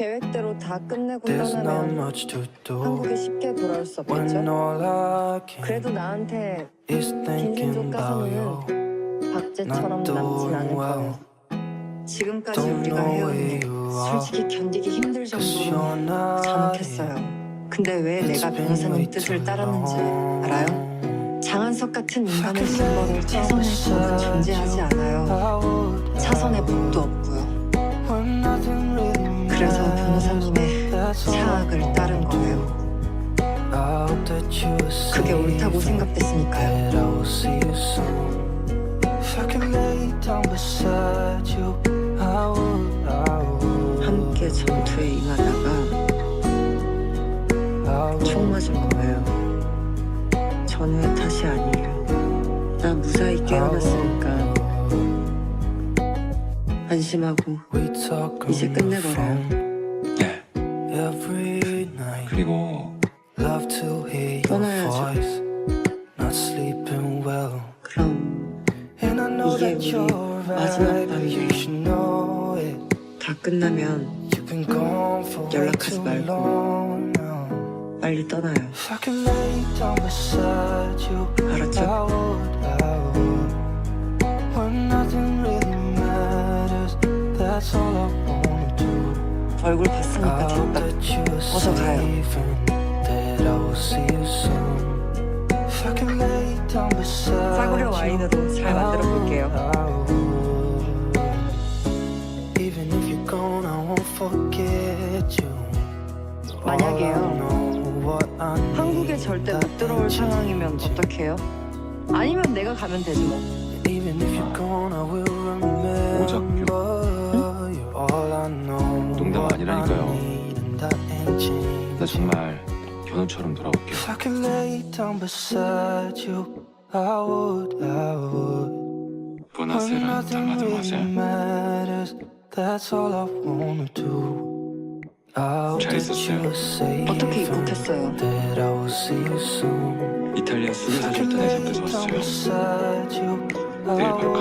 계획대로 다 끝내고 There's not 떠나면 much to do 한국에 쉽게 돌아올 수 when 없겠죠? all I can 그래도 나한테 is 빈신족 thinking about you. 가서는 박제처럼 Not 남진 않을 doing well. 거예요. 지금까지 Don't 우리가 know 해온 where 일 you are. 솔직히 견디기 힘들 'Cause 정도로 you're not here. 잔혹했어요. 근데 왜 It's 내가 been 변호사님 뜻을 따랐는지. 알아요? 장한석 같은 인간의 최선의 법은 존재하지 않아요. I would 차선의 법도 없고 그래서. 변호사님의 차악을 따른 거예요. 그게 옳다고 생각됐으니까요. 함께 전투에 임하다가. 총 맞은 거예요. 전우의 탓이 아니에요. 나 무사히 깨어났으니까 안심하고 We talk 이제 phone 네. 그리고 떠나야죠. 그럼 이게 우리 마지막 밤이에요. 다 끝나면 연락하지 말고. 빨리 떠나요. 알았죠? 얼굴 봤으니까 됐다. 어서 가요. 싸구려 와인으로 잘 만들어 볼게요. 만약에요. 한국에 절대 못 들어올 상황이면. 어떡해요? 아니면 내가 가면 되지 뭐. 나 정말 견우처럼 돌아올게요. If I could lay down beside you, I would, I would. When 보나세랑 nothing really 다마드마세 matters, that's all I wanna do. I hope 잘 that 있었어요? safe 어떻게 and 입국했어요? that I will see you soon. 이탈리아 If I 수교사 could 절단에 lay 잡혀서 down 왔어요. beside you, 내일 바로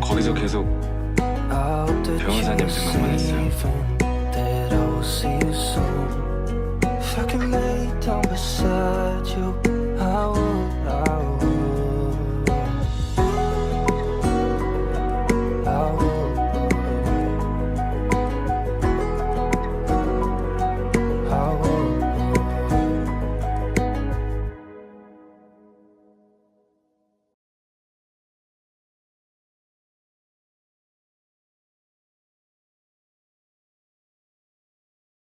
거기서 계속 변호사님 생각만 했어요.